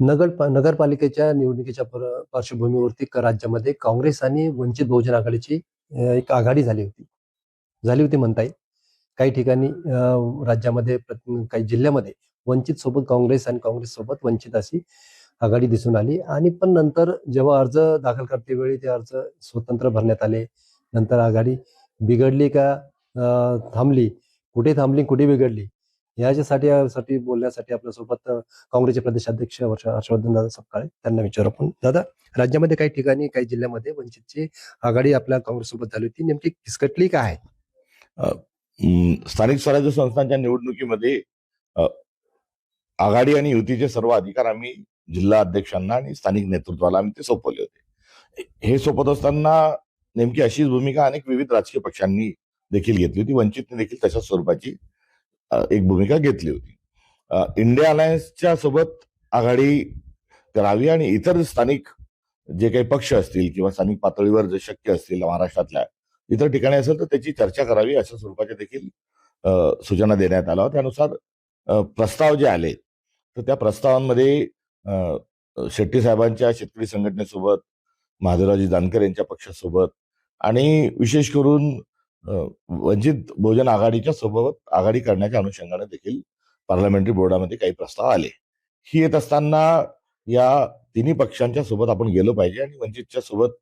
नगर नगरपालिकेच्या निवडणुकीच्या पार्श्वभूमीवरती राज्यामध्ये काँग्रेस आणि वंचित बहुजन आघाडीची एक आघाडी झाली होती. झाली होती म्हणता येईल काही ठिकाणी राज्यामध्ये काही जिल्ह्यामध्ये वंचित सोबत काँग्रेस आणि काँग्रेस सोबत वंचित अशी आघाडी दिसून आली. आणि पण नंतर जेव्हा अर्ज दाखल करते वेळी ते अर्ज स्वतंत्र भरण्यात आले. नंतर आघाडी बिघडली का? थांबली. कुठे थांबली कुठे बिघडली? याच्यासाठी साठी बोलण्यासाठी आपल्यासोबत काँग्रेसचे प्रदेशाध्यक्ष हर्षवर्धन दादा सपकाळे त्यांना विचारू आपण. दादा राज्यामध्ये काही ठिकाणी काही जिल्ह्यामध्ये वंचितची आघाडी आपल्या काँग्रेससोबत झाली होती. नेमकी किसकटली काय स्थानिक स्वराज्य संस्थांच्या निवडणुकीमध्ये आघाडी आणि युतीचे सर्व अधिकार आम्ही जिल्हा अध्यक्षांना आणि स्थानिक नेतृत्वाला आम्ही ते सोपवले होते. हे सोपत असताना नेमकी अशीच भूमिका अनेक विविध राजकीय पक्षांनी देखील घेतली होती. वंचितने देखील तशाच स्वरूपाची एक भूमिका घेतली होती. इंडिया अलायन्सच्या सोबत आघाडी करावी आणि इतर स्थानिक जे काही पक्ष असतील किंवा स्थानिक पातळीवर जे शक्य असतील महाराष्ट्रातल्या इतर ठिकाणी असेल तर त्याची चर्चा करावी अशा स्वरूपाच्या देखील सूचना देण्यात आल्या त्यानुसार प्रस्ताव जे आले तर त्या प्रस्तावांमध्ये शेट्टी साहेबांच्या शेतकरी संघटनेसोबत महादेवराजी जानकर यांच्या पक्षासोबत आणि विशेष करून वंचित बहुजन आघाडीच्या सोबत आघाडी करण्याच्या अनुषंगाने देखील पार्लमेंटरी बोर्डामध्ये काही प्रस्ताव आले. ही येत असताना या तिन्ही पक्षांच्या सोबत आपण गेलो पाहिजे आणि वंचितच्या सोबत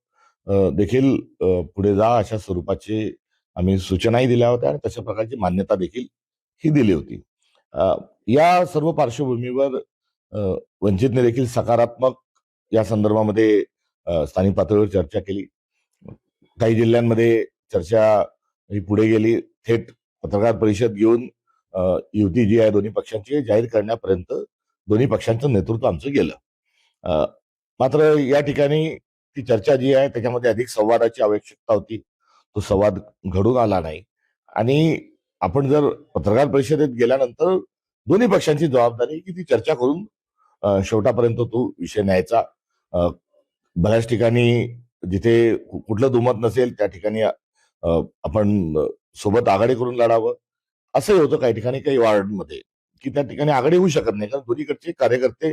देखील पुढे जा अशा स्वरूपाचे आम्ही सूचनाही दिल्या होत्या आणि तशा प्रकारची मान्यता देखील ही दिली होती. या सर्व पार्श्वभूमीवर वंचितने देखील सकारात्मक या संदर्भामध्ये स्थानिक पातळीवर चर्चा केली. काही जिल्ह्यांमध्ये चर्चा ही पुढे गेली थेट पत्रकार परिषद घेऊन युती जी आहे दोन्ही पक्षांची जाहीर करण्यापर्यंत दोन्ही पक्षांचं नेतृत्व आमचं गेलं. मात्र या ठिकाणी ती चर्चा जी आहे त्याच्यामध्ये अधिक संवादाची आवश्यकता होती. तो संवाद घडून आला नाही. आणि आपण जर पत्रकार परिषदेत गेल्यानंतर दोन्ही पक्षांची जबाबदारी की ती चर्चा करून शेवटापर्यंत तो विषय न्यायचा. बऱ्याच ठिकाणी जिथे कुठलं दुमत नसेल त्या ठिकाणी आपण सोबत आघाडी करून लढावं. असंही होतं काही ठिकाणी काही वॉर्डमध्ये की त्या ठिकाणी आघाडी होऊ शकत नाही. कारण दोन्हीकडचे कार्यकर्ते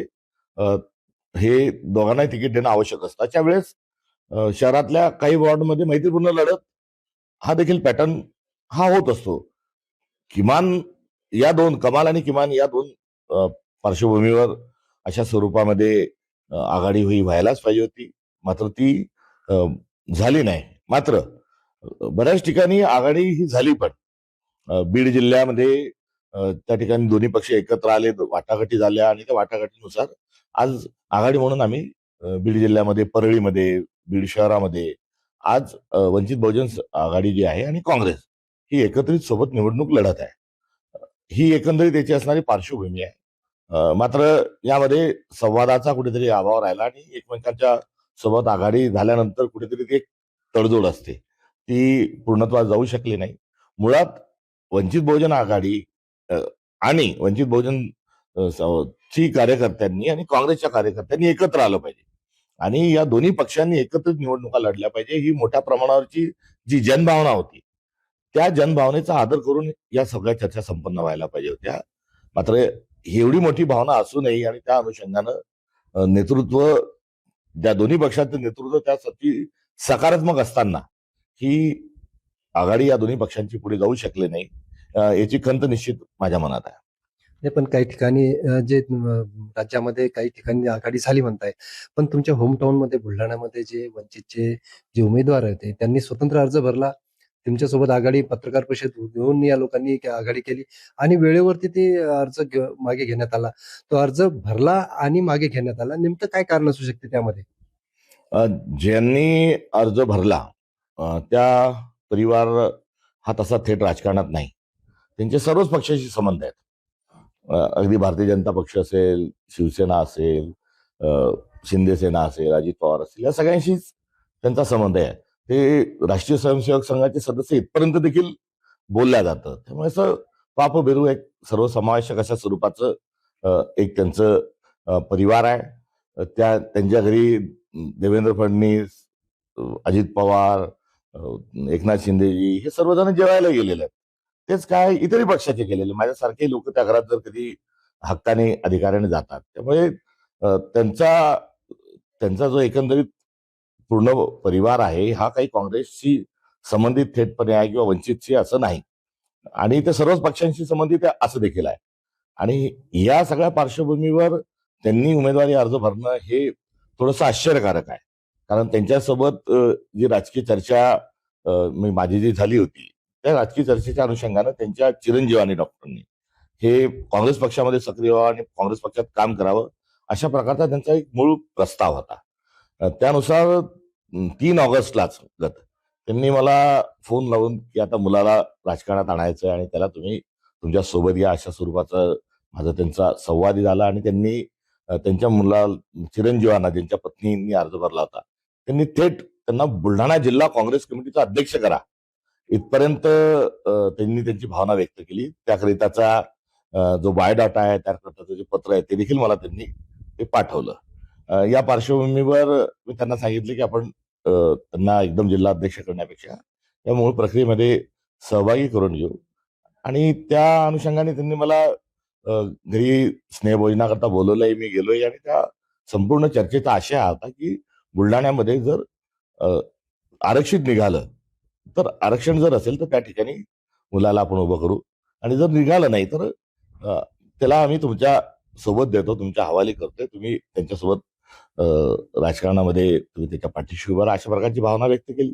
हे दोघांनाही तिकीट देणं आवश्यक असतं. अशा वेळेस शहरातल्या काही वॉर्डमध्ये मैत्रीपूर्ण लढत हा देखील पॅटर्न हा होत असतो. किमान या दोन कमाल आणि किमान या दोन पार्श्वभूमीवर अशा स्वरूपामध्ये आघाडी ही व्हायलाच पाहिजे होती. मात्र ती झाली नाही. मात्र बऱ्याच ठिकाणी आघाडी ही झाली पण. बीड जिल्ह्यामध्ये त्या ठिकाणी दोन्ही पक्ष एकत्र आले वाटाघाटी झाल्या आणि त्या वाटाघाटीनुसार आज आघाडी म्हणून आम्ही बीड जिल्ह्यामध्ये परळीमध्ये बीड शहरामध्ये आज वंचित बहुजन आघाडी जी आहे आणि काँग्रेस ही एकत्रित सोबत निवडणूक लढत आहे. ही एकंदरीत याची असणारी पार्श्वभूमी आहे. मात्र यामध्ये संवादाचा कुठेतरी अभाव राहिला आणि एकमेकांच्या सोबत आघाडी झाल्यानंतर कुठेतरी ती एक तडजोड असते. ती पूर्णत्वास जाऊ शकली नाही. मुळात वंचित बहुजन आघाडी आणि वंचित बहुजन ची कार्यकर्त्यांनी आणि काँग्रेसच्या कार्यकर्त्यांनी एकत्र आलं पाहिजे. आणि या दोन्ही पक्षांनी एकत्रित निवडणुका लढल्या पाहिजे ही मोठ्या प्रमाणावरची जी जनभावना होती त्या जनभावनेचा आदर करून या सगळ्या चर्चा संपन्न व्हायला पाहिजे होत्या. मात्र एवढी मोठी भावना असूनही आणि त्या अनुषंगानं नेतृत्व ज्या दोन्ही पक्षांचं नेतृत्व त्यासाठी सकारात्मक असताना ही आघाडी या दोन्ही पक्षांची पुढे जाऊ शकले नाही याची खंत निश्चित माझ्या मनात आहे. पण काही ठिकाणी जे राज्यामध्ये काही ठिकाणी आघाडी झाली म्हणताय पण तुमच्या होम टाउनमध्ये बुलढाण्यामध्ये जे वंचितचे जे उमेदवार होते त्यांनी स्वतंत्र अर्ज भरला तुमच्यासोबत आघाडी पत्रकार परिषद घेऊन या लोकांनी आघाडी केली आणि वेळेवरती ते अर्ज मागे घेण्यात आला. तो अर्ज भरला आणि मागे घेण्यात आला. नेमकं काय कारण असू शकते त्यामध्ये? ज्यांनी अर्ज भरला त्या परिवार हा तसा थेट राजकारणात नाही. त्यांचे सर्वच पक्षाशी संबंध आहेत. अगदी भारतीय जनता पक्ष असेल शिवसेना असेल शिंदे सेना असेल अजित पवार असतील या सगळ्यांशीच त्यांचा संबंध आहे. ते राष्ट्रीय स्वयंसेवक संघाचे सदस्य इथपर्यंत देखील बोलल्या जातं. त्यामुळे असं पाप बेरू एक सर्वसमावेशक अशा स्वरूपाचं एक त्यांचं परिवार आहे. त्या त्यांच्या घरी देवेंद्र फडणवीस अजित पवार एकनाथ शिंदेजी हे सर्वजण जेवायला गेलेले आहेत. तेच काय इतरही पक्षाचे गेलेले माझ्यासारखे लोक त्या घरात जर कधी हक्काने अधिकाऱ्याने जातात. त्यामुळे त्यांचा त्यांचा जो एकंदरीत पूर्ण परिवार आहे हा काही काँग्रेसशी संबंधित थेटपणे आहे किंवा वंचितशी असं नाही. आणि ते सर्वच पक्षांशी संबंधित आहे असं देखील आहे. आणि या सगळ्या पार्श्वभूमीवर त्यांनी उमेदवारी अर्ज भरणं हे थोडंसं आश्चर्यकारक आहे. कारण त्यांच्यासोबत जी राजकीय चर्चा माझी जी झाली होती त्या राजकीय चर्चेच्या अनुषंगानं त्यांच्या चिरंजीवानी डॉक्टरांनी हे काँग्रेस पक्षामध्ये सक्रिय व्हावं आणि काँग्रेस पक्षात काम करावं अशा प्रकारचा त्यांचा एक मूळ प्रस्ताव होता. त्यानुसार तीन ऑगस्टलाच गत त्यांनी मला फोन लावून की आता मुलाला राजकारणात आणायचं आणि त्याला तुम्ही तुमच्यासोबत या अशा स्वरूपाचा माझा त्यांचा संवादही झाला आणि त्यांनी त्यांच्या मुला चिरंजीवांना ज्यांच्या पत्नींनी अर्ज भरला होता. त्यांनी थेट त्यांना बुलढाणा जिल्हा काँग्रेस कमिटीचा अध्यक्ष करा. इथपर्यंत त्यांनी त्यांची भावना व्यक्त केली. त्याकरिताचा जो बायोडाटा आहे त्याकरिताचं जे पत्र आहे ते देखील मला त्यांनी ते पाठवलं. या पार्श्वभूमीवर मी त्यांना सांगितले की आपण त्यांना एकदम जिल्हा अध्यक्ष करण्यापेक्षा या मूळ प्रक्रियेमध्ये सहभागी करून घेऊ. आणि त्या अनुषंगाने त्यांनी मला घरी स्नेहभोजनाकरता बोलवलंय मी गेलोय आणि त्या संपूर्ण चर्चेचा आशय हा होता की बुलढाण्यामध्ये जर आरक्षित निघालं तर आरक्षण जर असेल तर त्या ठिकाणी मुलाला आपण उभं करू. आणि जर निघालं नाही तर त्याला आम्ही तुमच्यासोबत देतो तुमच्या हवाली करतोय. तुम्ही त्यांच्यासोबत राजकारणामध्ये तुम्ही त्याच्या पाठीशी उभा अशा प्रकारची भावना व्यक्त केली.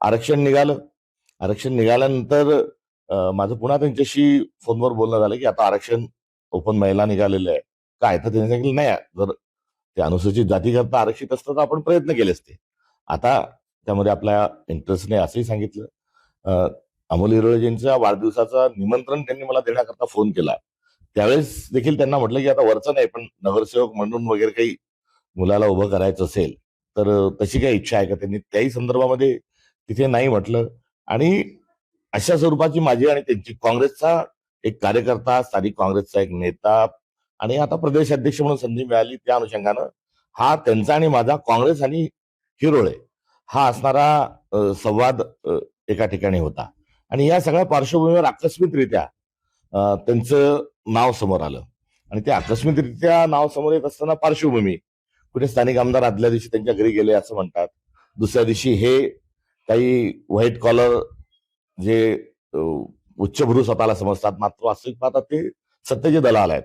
आरक्षण निघालं. आरक्षण निघाल्यानंतर माझं पुन्हा त्यांच्याशी फोनवर बोलणं झालं की आता आरक्षण ओपन महिला निघालेलं आहे. काय? तर त्यांनी सांगितलं नाही जर ते अनुसूचित जातीकरता आरक्षित असतं तर आपण प्रयत्न केले असते आता त्यामध्ये आपल्या इंटरेस्टने असंही सांगितलं. अमोल हिरोळेजींच्या वाढदिवसाचा निमंत्रण त्यांनी मला देण्याकरता फोन केला. त्यावेळेस देखील त्यांना म्हटलं की आता वरचं नाही पण नगरसेवक म्हणून वगैरे काही मुलाला उभं करायचं असेल तर तशी काही इच्छा आहे का त्यांनी? त्याही संदर्भामध्ये तिथे नाही म्हटलं. आणि अशा स्वरूपाची माझी आणि त्यांची काँग्रेसचा एक कार्यकर्ता स्थानिक काँग्रेसचा एक नेता आणि आता प्रदेश अध्यक्ष म्हणून संधी मिळाली त्या अनुषंगानं हा त्यांचा आणि माझा काँग्रेस आणि हिरोळे हा असणारा संवाद एका ठिकाणी होता. आणि या सगळ्या पार्श्वभूमीवर आकस्मिकरित्या त्यांचं नाव समोर आलं. आणि ते आकस्मिकरित्या नाव समोर येत असताना पार्श्वभूमी कुठे स्थानिक आमदार आदल्या दिवशी त्यांच्या घरी गेले असं म्हणतात. दुसऱ्या दिवशी हे काही व्हाईट कॉलर जे उच्चभ्रू स्वतःला समजतात मात्र वास्तविक पाहतात ते सत्तेचे दलाल आहेत.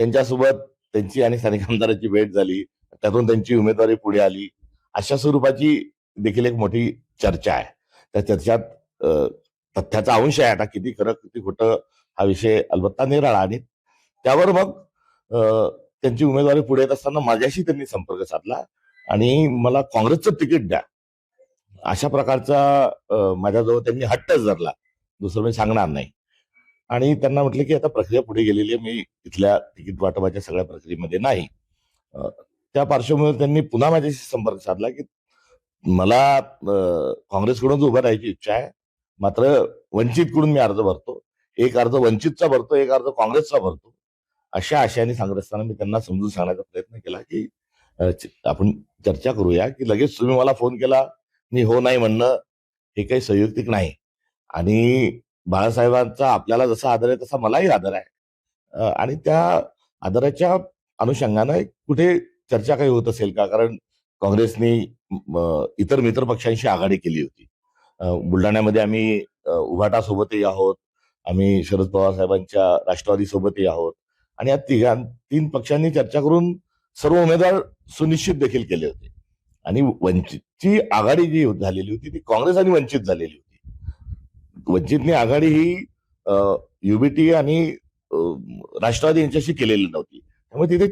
त्यांच्यासोबत त्यांची आणि स्थानिक आमदारांची भेट झाली. त्यातून त्यांची उमेदवारी पुढे आली. अशा स्वरूपाची देखील एक मोठी चर्चा आहे. त्या चर्चात तथ्याचा अंश आहे आता किती खरं किती खोटं हा विषय अलबत्ता निराळा आणि त्यावर मग त्यांची उमेदवारी पुढे येत असताना माझ्याशी त्यांनी संपर्क साधला आणि मला काँग्रेसचं तिकीट द्या. अशा प्रकारचा माझ्याजवळ त्यांनी हट्टच धरला दुसरं मी सांगणार नाही. आणि त्यांना म्हटलं की आता प्रक्रिया पुढे गेलेली आहे. मी इथल्या तिकीट वाटपाच्या सगळ्या प्रक्रियेमध्ये नाही. त्या पार्श्वभूमीवर त्यांनी पुन्हा माझ्याशी संपर्क साधला की मला काँग्रेसकडूनच काँग्रेसकडून उभं राहायची इच्छा आहे. मात्र वंचितकडून मी अर्ज भरतो. एक अर्ज वंचितचा भरतो एक अर्ज काँग्रेसचा भरतो. अशा आशयाने सांगत असताना मी त्यांना समजून सांगण्याचा प्रयत्न केला की आपण चर्चा करूया की लगेच तुम्ही मला फोन केला. मी हो नाही म्हणणं हे काही संयुक्तिक नाही. आणि बाळासाहेबांचा आपल्याला जसा आदर आहे तसा मलाही आदर आहे. आणि त्या आदराच्या अनुषंगानं कुठे चर्चा काही होत असेल का? कारण काँग्रेसने इतर मित्र पक्षांशी आघाडी केली होती. बुलढाण्यामध्ये आम्ही उभाटा सोबतही आहोत. आम्ही शरद पवार साहेबांच्या राष्ट्रवादी सोबतही आहोत. आणि या तिघां तीन पक्षांनी चर्चा करून सर्व उमेदवार सुनिश्चित देखील केले होते. आणि वंचितची आघाडी जी झालेली होती ती काँग्रेस आणि वंचित झालेली होती. वंचितनी आघाडी ही युबीटी आणि राष्ट्रवादी यांच्याशी केलेली नव्हती. त्यामुळे तिथे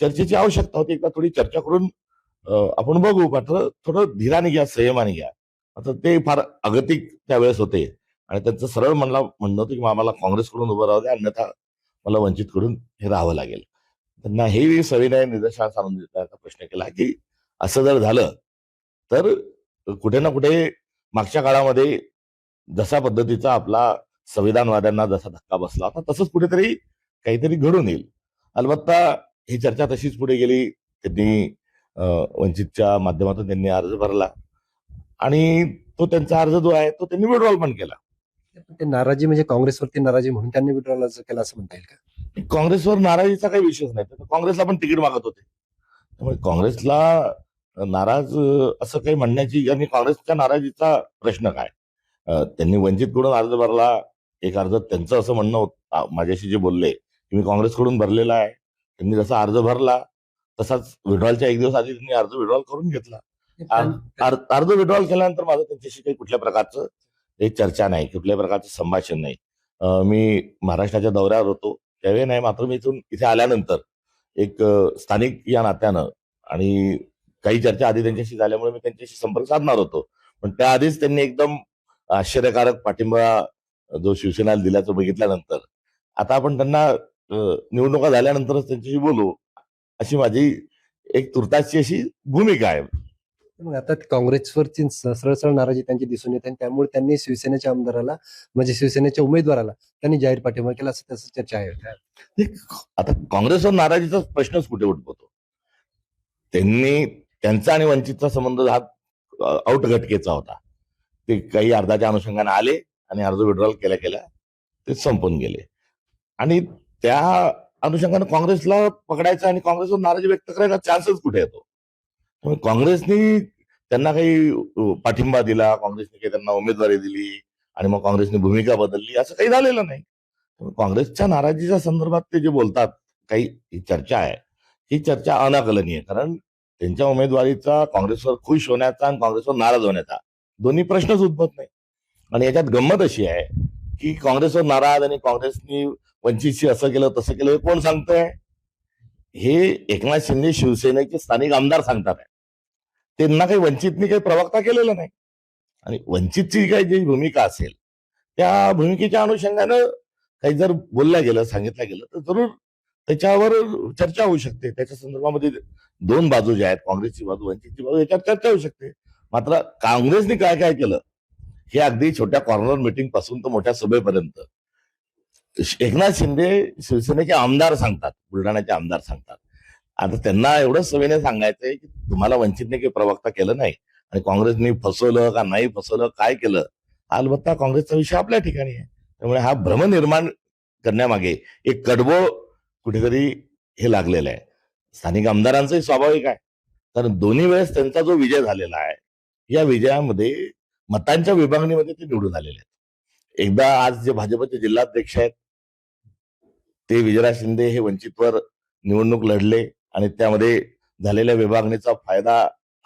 चर्चेची आवश्यकता होती. एकदा थोडी चर्चा करून आपण बघू. मात्र थोडं धीराने घ्या संयमाने घ्या. आता ते फार अगतिक त्यावेळेस होते. आणि त्यांचं सरळ म्हणला म्हणणं होतं की आम्हाला काँग्रेसकडून उभं राहू द्या. अन्यथा मला वंचितकडून हे राहावं लागेल. त्यांना हे सविनय निदर्शनास आणून देण्याचा प्रश्न केला की असं जर झालं तर कुठे ना कुठे मागच्या काळामध्ये जसा पद्धतीचा आपला संविधानवाद्यांना जसा धक्का बसला होता तसंच कुठेतरी काहीतरी घडून येईल. अलबत्ता ही चर्चा तशीच पुढे गेली. त्यांनी वंचितच्या माध्यमातून त्यांनी अर्ज भरला आणि तो त्यांचा अर्ज जो आहे तो त्यांनी विड्रॉल पण केला. ते नाराजी म्हणजे काँग्रेसवरती नाराजी म्हणून त्यांनी विड्रॉल अर्ज केला असं म्हणता येईल का? काँग्रेसवर नाराजीचा काही विषयच नाही. तर काँग्रेसला पण तिकीट मागत होते. त्यामुळे काँग्रेसला नाराज असं काही म्हणण्याची आणि काँग्रेसच्या नाराजीचा प्रश्न काय? त्यांनी वंचितकडून अर्ज भरला. एक अर्ज त्यांचं असं म्हणणं होत. माझ्याशी जे बोलले की मी काँग्रेसकडून भरलेला आहे. त्यांनी जसा अर्ज भरला तसाच विड्रॉलच्या एक दिवस आधी त्यांनी अर्ज विड्रॉल करून घेतला. अर्ज विड्रॉल केल्यानंतर माझं त्यांच्याशी काही कुठल्या प्रकारचं एक चर्चा नाही कुठल्या प्रकारचं संभाषण नाही. मी महाराष्ट्राच्या दौऱ्यावर होतो. त्यावेळी नाही मात्र मी इथून इथे आल्यानंतर एक स्थानिक या नात्यानं आणि काही चर्चा आधी त्यांच्याशी झाल्यामुळे मी त्यांच्याशी संपर्क साधणार होतो. पण त्याआधीच त्यांनी एकदम आश्चर्यकारक पाठिंबा जो शिवसेनेला दिल्याचं बघितल्यानंतर. आता आपण त्यांना निवडणुका झाल्यानंतरच त्यांच्याशी बोलू अशी माझी एक तुर्ताची अशी भूमिका आहे. मग आता काँग्रेसवरची सरळ सरळ नाराजी त्यांची दिसून येते आणि त्यामुळे त्यांनी शिवसेनेच्या आमदाराला म्हणजे शिवसेनेच्या उमेदवाराला त्यांनी जाहीर पाठिंबा केला असं त्याचं चर्चा आहे. आता काँग्रेसवर नाराजीचा प्रश्नच कुठे उद्भवतो त्यांनी त्यांचा आणि वंचितचा संबंध हा आउट घटकेचा होता. ते काही अर्धाच्या अनुषंगाने आले आणि अर्ज विड्रॉल केल्या केल्या ते संपून गेले. आणि त्या अनुषंगाने काँग्रेसला पकडायचा आणि काँग्रेसवर नाराजी व्यक्त करायचा चान्सच कुठे येतो? त्यामुळे काँग्रेसनी त्यांना काही पाठिंबा दिला काँग्रेसने काही त्यांना उमेदवारी दिली आणि मग काँग्रेसने भूमिका बदलली असं काही झालेलं नाही. काँग्रेसच्या नाराजीच्या संदर्भात ते जे बोलतात काही चर्चा आहे. ही चर्चा अनाकलनीय कारण त्यांच्या उमेदवारीचा काँग्रेसवर खुश होण्याचा आणि काँग्रेसवर नाराज होण्याचा दोन्ही प्रश्नच उद्भवत नाही. आणि याच्यात गंमत अशी आहे की काँग्रेसवर नाराज आणि काँग्रेसनी वंचितशी असं केलं तसं केलं हे कोण सांगतंय? हे एकनाथ शिंदे शिवसेनेचे स्थानिक आमदार सांगतात. त्यांना काही वंचितनी काही प्रवक्ता केलेला नाही. आणि वंचितची काही जी भूमिका असेल त्या भूमिकेच्या अनुषंगानं काही जर बोलल्या गेलं सांगितलं गेलं तर जरूर त्याच्यावर चर्चा होऊ शकते. त्याच्या संदर्भामध्ये दोन बाजू ज्या आहेत काँग्रेसची बाजू वंचितची बाजू याच्यावर चर्चा होऊ शकते. मात्र काँग्रेसने काय काय केलं? हे अगदी छोट्या कॉर्नर मिटिंगपासून तर मोठ्या सभेपर्यंत. एकनाथ शिंदे शिवसेनेचे आमदार सांगतात बुलढाण्याचे आमदार सांगतात. आता त्यांना एवढंच सभेने सांगायचंय की तुम्हाला वंचितने काही प्रवक्ता केलं नाही आणि काँग्रेसने फसवलं का नाही फसवलं काय केलं? अलबत्ता काँग्रेसचा विषय आपल्या ठिकाणी आहे. त्यामुळे हा भ्रम निर्माण करण्यामागे एक कडबो कुठेतरी हे लागलेलं आहे. स्थानिक आमदारांचंही स्वाभाविक आहे. कारण दोन्ही वेळेस त्यांचा जो विजय झालेला आहे या विजयामध्ये मतांच्या विभागणीमध्ये ते निवडून आलेले आहेत. एकदा आज जे भाजपचे जिल्हाध्यक्ष आहेत ते विजयराज शिंदे हे वंचितवर निवडणूक लढले आणि त्यामध्ये झालेल्या विभागणीचा फायदा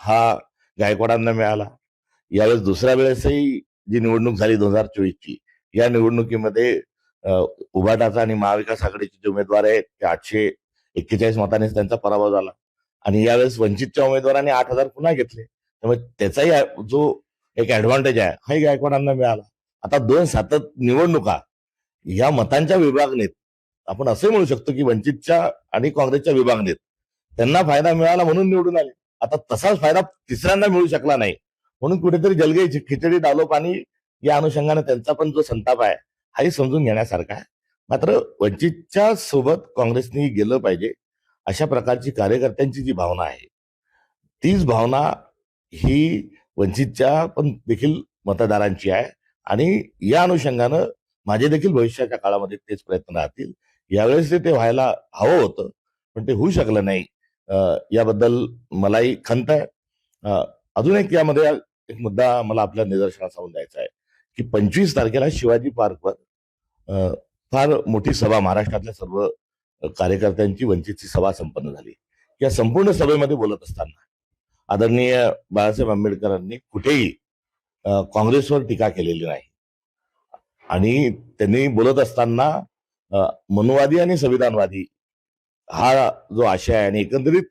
हा गायकवाडांना मिळाला. यावेळेस दुसऱ्या वेळेसही जी निवडणूक झाली दोन हजार चोवीसची या निवडणुकीमध्ये उभाटाचा आणि महाविकास आघाडीचे जे उमेदवार आहेत ते आठशे एक्केचाळीस मतांनीच त्यांचा पराभव झाला. आणि यावेळेस वंचितच्या उमेदवारांनी आठ हजार पुन्हा घेतले. त्यामुळे त्याचाही जो एक ऍडव्हान्टेज आहे हाही गायकवाडांना मिळाला. आता दोन सातत निवडणुका या मतांच्या विभागणीत आपण असे म्हणू शकतो की वंचितच्या आणि काँग्रेसच्या विभागणीत त्यांना फायदा मिळाला म्हणून निवडून आले. आता तसाच फायदा तिसऱ्यांदा मिळू शकला नाही. म्हणून कुठेतरी जलगे खिचडी डालो पाणी या अनुषंगाने त्यांचा पण जो संताप आहे हाही समजून घेण्यासारखा आहे. मात्र वंचितच्या सोबत काँग्रेसने गेलं पाहिजे अशा प्रकारची कार्यकर्त्यांची जी भावना आहे तीच भावना ही वंचितच्या पण देखील मतदारांची आहे. आणि या अनुषंगानं माझे देखील भविष्याच्या काळामध्ये तेच प्रयत्न राहतील. यावेळेस ते- ते व्हायला हवं होतं पण ते होऊ शकलं नाही. याबद्दल मलाही खंत आहे. अजून एक यामध्ये एक मुद्दा मला आपल्या निदर्शनास आणून द्यायचा आहे की पंचवीस तारखेला शिवाजी पार्कवर अं, फार मोठी सभा महाराष्ट्रातल्या सर्व कार्यकर्त्यांची वंचितची सभा संपन्न झाली. या संपूर्ण सभेमध्ये बोलत असताना आदरणीय बाळासाहेब आंबेडकरांनी कुठेही काँग्रेसवर टीका केलेली नाही. आणि त्यांनी बोलत असताना मनुवादी आणि संविधानवादी हा जो आशय आहे आणि एकंदरीत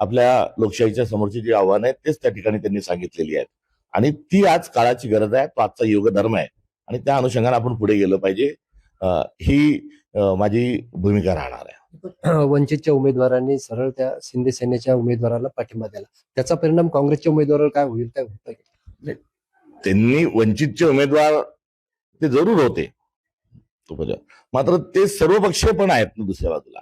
आपल्या लोकशाहीच्या समोरची जी आव्हानं आहेत तेच त्या ठिकाणी त्यांनी सांगितलेली आहेत. आणि ती आज काळाची गरज आहे तो आजचा योग धर्म आहे. आणि त्या अनुषंगाने आपण पुढे गेलं पाहिजे. ही माझी भूमिका राहणार आहे. वंचितच्या उमेदवारांनी सरळ त्या शिंदे सेनेच्या उमेदवाराला पाठिंबा दिला. त्याचा परिणाम काँग्रेसच्या उमेदवारावर काय होईल काय होत त्यांनी वंचितचे उमेदवार ते जरूर होते. मात्र ते सर्वपक्षीय पण आहेत ना दुसऱ्या बाजूला.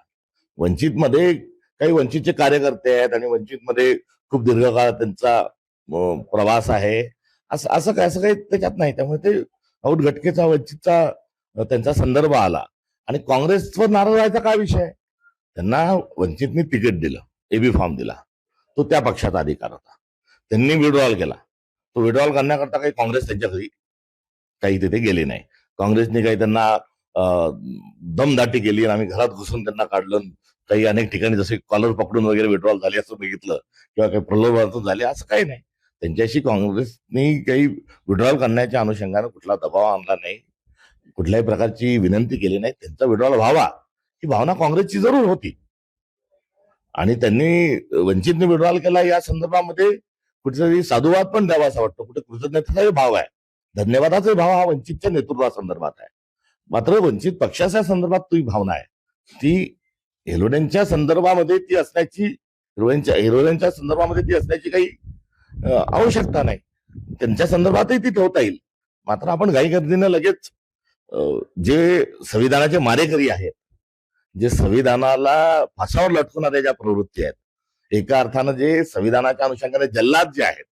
वंचित मध्ये काही वंचितचे कार्यकर्ते आहेत आणि वंचित मध्ये खूप दीर्घकाळ त्यांचा प्रवास आहे. असं असं काय असं काही त्याच्यात नाही. त्यामुळे ते औट घटकेचा वंचितचा त्यांचा संदर्भ आला. आणि काँग्रेसवर नाराज व्हायचा काय विषय? आहे? त्यांना वंचितने तिकीट दिलं एबी फॉर्म दिला. तो त्या पक्षाचा अधिकार होता. त्यांनी विड्रॉल केला. तो विड्रॉल करण्याकरता काही काँग्रेस त्यांच्या घरी काही तिथे गेले नाही. काँग्रेसने काही त्यांना दमदाटी केली आणि आम्ही घरात घुसून त्यांना काढलं. काही अनेक ठिकाणी जसे कॉलर पकडून वगैरे विड्रॉल झाले असं बघितलं किंवा काही प्रलोभनातून झाले असं काही नाही. त्यांच्याशी काँग्रेसने काही विड्रॉल करण्याच्या अनुषंगाने कुठला दबाव आणला नाही. कुठल्याही प्रकारची विनंती केली नाही. त्यांचा विड्रॉल व्हावा. ही भावना काँग्रेसची जरूर होती. आणि त्यांनी वंचितने विड्रॉल केला या संदर्भामध्ये कुठेतरी साधुवाद पण द्यावा असा वाटतो. कुठे कृतज्ञतेचाही भाव आहे. धन्यवादाचा भाव हा वंचितच्या नेतृत्वासंदर्भात आहे. मात्र वंचित पक्षाच्या संदर्भात ती भावना आहे. ती हिरोड्यांच्या संदर्भामध्ये ती असण्याची हिरोईनच्या हिरोईनच्या संदर्भामध्ये ती असण्याची काही आवश्यकता नाही. त्यांच्या संदर्भातही ती ठेवता येईल. मात्र आपण घाईगर्दीनं लगेच जे संविधानाचे मारेकरी आहेत जे संविधानाला फासावर लटकवणाऱ्या ज्या प्रवृत्ती आहेत एका अर्थानं जे संविधानाच्या अनुषंगाने जल्लाद जे आहेत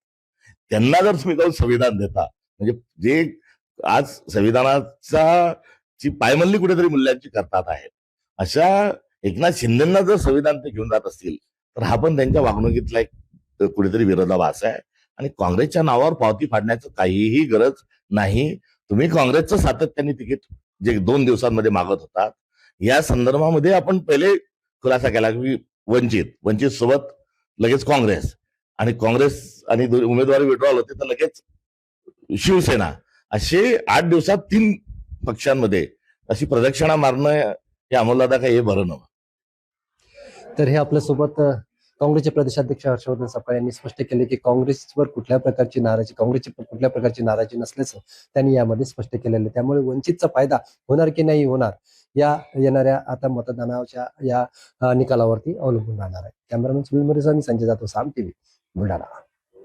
त्यांना जर तुम्ही जाऊन संविधान देता म्हणजे जे आज संविधानाचा ची पायमल्ली कुठेतरी मूल्यांची करतात आहेत अशा एकनाथ शिंदेना जर संविधान ते घेऊन जात असतील तर हा पण त्यांच्या वागणुकीतला एक कुठेतरी विरोधाभास आहे. आणि काँग्रेसच्या नावावर पावती फाडण्याचं काहीही गरज नाही. तुम्ही काँग्रेसचं सातत्याने तिकीट जे दोन दिवसांमध्ये मागत होतात या संदर्भामध्ये आपण पहिले खुलासा केला की वंचित वंचित सोबत लगेच काँग्रेस. आणि काँग्रेस आणि उमेदवारी विड्रॉल होते तर लगेच शिवसेना. असे आठ दिवसात तीन पक्षांमध्ये अशी प्रदक्षिणा मारणं हे अमोलदादा काही हे बरं नव्हतं. तर हे आपल्यासोबत काँग्रेसचे प्रदेशाध्यक्ष हर्षवर्धन सपकाळ यांनी स्पष्ट केले की काँग्रेसवर कुठल्या प्रकारची नाराजी काँग्रेसची कुठल्या प्रकारची नाराजी नसल्याचं त्यांनी यामध्ये स्पष्ट केलेलं आहे. त्यामुळे वंचितचा फायदा होणार की नाही होणार? या येणाऱ्या आता मतदानाच्या या निकालावरती अवलंबून राहणार आहे. कॅमेरामॅन सुनील मोरे मी संजय जाधव साम टीव्ही बुलढाणा.